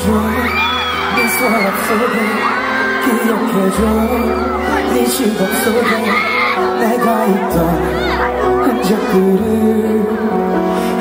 기억해줘. 네 서랍 속에 기억해줘. 네 시각 속에 내가 있던 흔적들을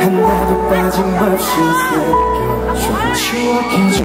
하나도 빠짐없이 새겨줘. 추억해줘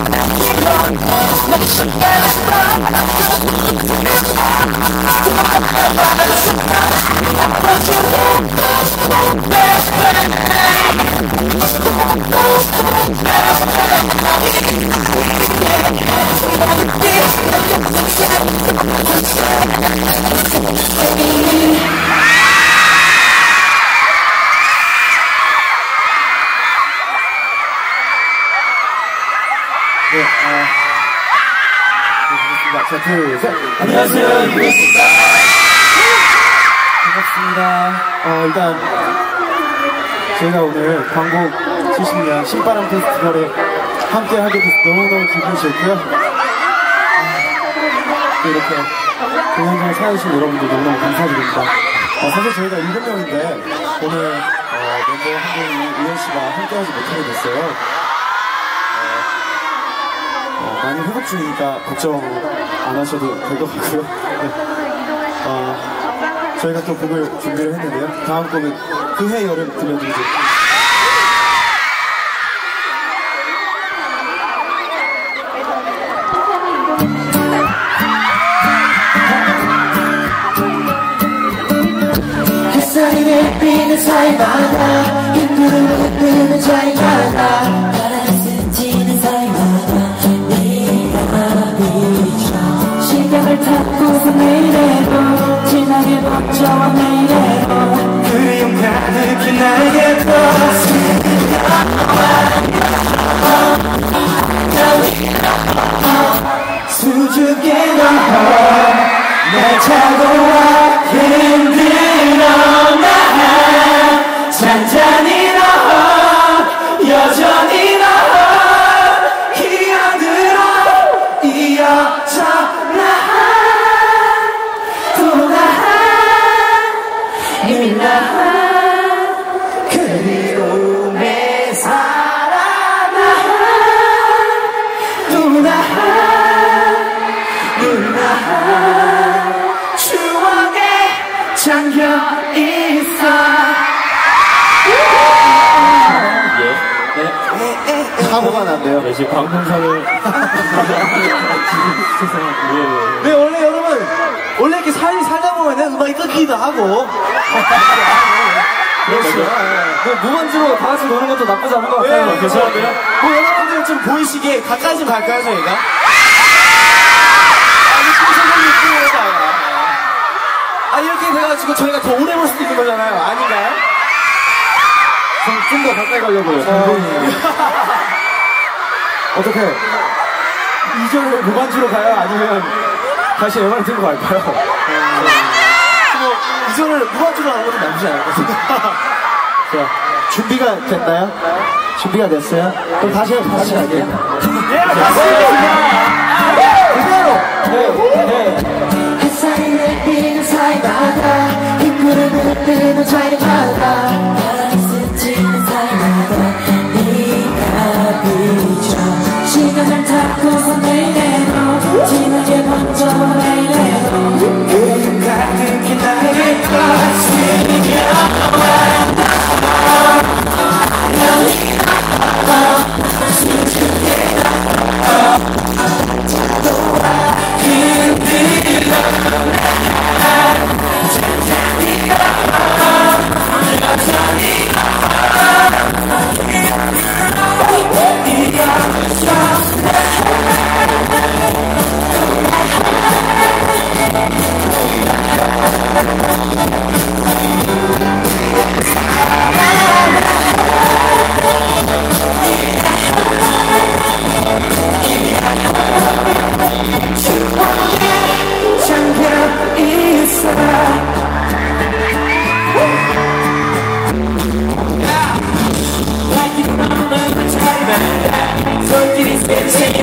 Yeah, uh... 자, 둘, 셋. 안녕하세요 유리입니다 반갑습니다. 어, 일단, 저희가 오늘 광곡 70년 신바람 페스티벌에 함께 하게 돼서 너무너무 기분이 좋고요. 아, 또 이렇게 공연장에 찾아주신 여러분들 너무너무 감사드립니다. 어, 사실 저희가 7명인데, 오늘, 어, 멤버 한 분이 우현 씨가 함께 하지 못하게 됐어요. 어, 많이 회복 중이니까 걱정 안 하셔도 될 것 같고요. 네. 어, 저희가 또 곡을 준비를 했는데요. 다음 곡은 그해 여름 들려드리죠. 햇살이 내리는 사이마다 흰 구름을 흐르는 자이마다 타고서 내일에도 진하게 벅차와 내일에도 그리움 가득히 날개도 수줍게 너날 차고와 잠겨 있어 사고가 난대요. 네, 지금 방송사를 네, 원래 여러분, 원래 이렇게 살, 살다 보면은 음악이 끊기기도 하고. 그렇죠. 뭐, 무반주로 다 같이 노는 것도 나쁘지 않은 것 같아요. 네, 괜찮은데요? 뭐, 여러분들 좀 보이시기에 가까이 좀 갈까요, 저희가? 아, 이렇게 돼가지고 저희가 더 오래 볼 수도 있는 거잖아요. 아닌가요? 좀더 가까이 가려고요. 감동이에요. 어떻게? 2절 무반주로 가요? 아니면 다시 MR 들고 갈까요? 뭐, 2절을 무반주로 가는 것도 나쁘지 않을 것. 자, 준비가 됐나요? 준비가 됐어요? 그럼 다시, 다시 갈게요. 네, 햇살이 내리는 사이마다 빗구름을 뜨는 자리마다. 스치는 사이마다 네가 비춰. 시간을 타고서 내일로 진하게 번져 내일로. 그 가득히 나를 그 It's